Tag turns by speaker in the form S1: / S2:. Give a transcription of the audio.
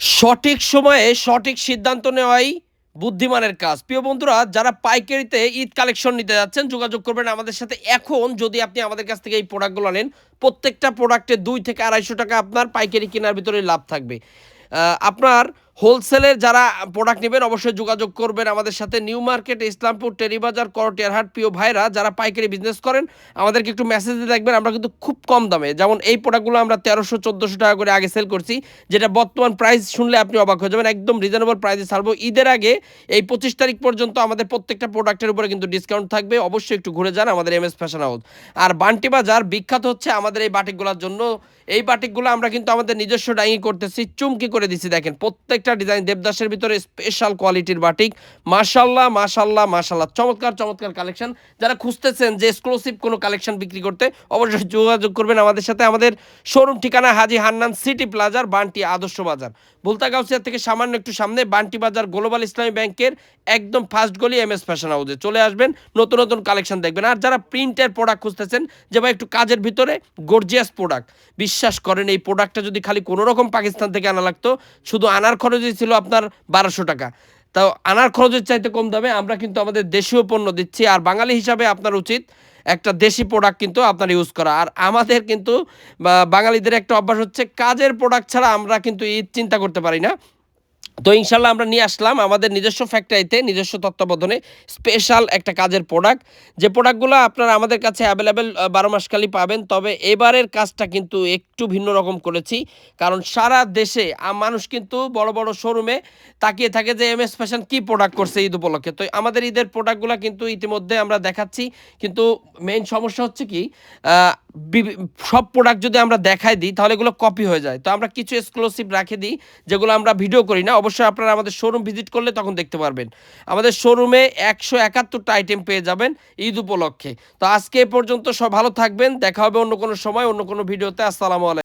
S1: সঠিক সময়ে সঠিক সিদ্ধান্ত নেওয়াই বুদ্ধিমানের কাজ। প্রিয় বন্ধুরা, যারা পাইকারিতে ঈদ কালেকশন নিতে যাচ্ছেন, যোগাযোগ করবেন আমাদের সাথে এখন। যদি আপনি আমাদের কাছ থেকে এই প্রোডাক্টগুলো নেন প্রত্যেকটা প্রোডাক্টে দুই থেকে আড়াইশো টাকা আপনার পাইকারি কেনার ভিতরে লাভ থাকবে। আপনার হোলসেলের যারা প্রোডাক্ট নেবেন, অবশ্যই যোগাযোগ করবেন আমাদের সাথে। নিউ মার্কেট ইসলামপুর, টেরিবাজার, করটিয়ারহাট, প্রিয় ভাইরা যারা পাইকারি বিজনেস করেন, আমাদেরকে একটু মেসেজ দিয়ে দেখবেন, আমরা কিন্তু খুব কম দামে। যেমন এই প্রোডাক্টগুলো আমরা তেরোশো, চোদ্দোশো টাকা করে আগে সেল করছি, যেটা বর্তমান প্রাইস শুনলে আপনি অবাক হয়ে যাবেন। একদম রিজনেবল প্রাইসে ছাড়বো ঈদের আগে এই পঁচিশ তারিখ পর্যন্ত আমাদের প্রত্যেকটা প্রোডাক্টের উপরে কিন্তু ডিসকাউন্ট থাকবে। অবশ্যই একটু ঘুরে যান আমাদের এম এস ফ্যাশন হাউস আর বান্টি বাজার বিখ্যাত হচ্ছে আমাদের এই বাটিকগুলোর জন্য। এই বাটিকগুলো আমরা কিন্তু আমাদের নিজস্ব ডাইং করতেছি, চুমকি করে দিছি, দেখেন। প্রত্যেকটা ডিজাইন দেবদাসের ভিতরে স্পেশাল কোয়ালিটির বাটিক মাশাল্লাহ মাশাল্লাহ মাশাল্লাহ চমৎকার চমৎকার কালেকশন যারা খুঁজতেছেন যে এক্সক্লুসিভ কোনো কালেকশন বিক্রি করতে, অবশ্যই যোগাযোগ করবেন আমাদের সাথে। আমাদের শোরুম ঠিকানা হাজি হান্নান সিটি প্লাজার, বান্টি আদর্শ বাজার। ভুলতা গাউসিয়া থেকে সামান্য একটু সামনে বান্টি বাজার গ্লোবাল ইসলামী ব্যাংকের একদম ফার্স্ট গলি এম এস ফ্যাশন হাউসে চলে আসবেন, নতুন নতুন কালেকশন দেখবেন। আর যারা প্রিন্টের প্রোডাক্ট খুঁজতেছেন, যে ভাই একটু কাজের ভিতরে গর্জিয়াস প্রোডাক্ট বিশ্বাস করেন, এই প্রোডাক্টটা যদি খালি কোনোরকম পাকিস্তান থেকে আনা লাগতো, শুধু আনার খরচই ছিল আপনার বারোশো টাকা। তাও আনার খরচের চাইতে কম দামে আমরা কিন্তু আমাদের দেশীয় পণ্য দিচ্ছি, আর বাঙালি হিসাবে আপনার উচিত একটা দেশি প্রোডাক্ট কিন্তু আপনার ইউজ করা। আর আমাদের কিন্তু বাঙালিদের একটা অভ্যাস হচ্ছে, কাজের প্রোডাক্ট ছাড়া আমরা কিন্তু ঈদ চিন্তা করতে পারি না। তো ইনশাল্লাহ আমরা নিয়ে আসলাম আমাদের নিজস্ব ফ্যাক্টরিতে নিজস্ব তত্ত্বাবধানে স্পেশাল একটা কাজের প্রোডাক্ট যে প্রোডাক্টগুলো আপনারা আমাদের কাছে অ্যাভেলেবেল বারো মাসকালই পাবেন, তবে এবারের কাজটা কিন্তু একটু ভিন্ন রকম করেছি। কারণ সারা দেশে মানুষ কিন্তু বড় বড় শোরুমে তাকিয়ে থাকে যে এম এস ফ্যাশন কী প্রোডাক্ট করছে ঈদ উপলক্ষে। তো আমাদের ঈদের প্রোডাক্টগুলো কিন্তু ইতিমধ্যে আমরা দেখাচ্ছি। কিন্তু মেইন সমস্যা হচ্ছে কি সব প্রোডাক্ট যদি আমরা দেখাই দিই, তাহলে এগুলো কপি হয়ে যায়। তো আমরা কিছু এক্সক্লুসিভ রাখে দিই, যেগুলো আমরা ভিডিও করি না। অবশ্যই আপনারা আমাদের শোরুম ভিজিট করলে তখন দেখতে পারবেন। আমাদের শোরুমে একশো একাত্তরটা আইটেম পেয়ে যাবেন ঈদ উপলক্ষে। তো আজকে এ পর্যন্ত সব ভালো থাকবেন, দেখা হবে অন্য কোনো সময়, অন্য কোনো ভিডিওতে। আসসালামু আলাইকুম।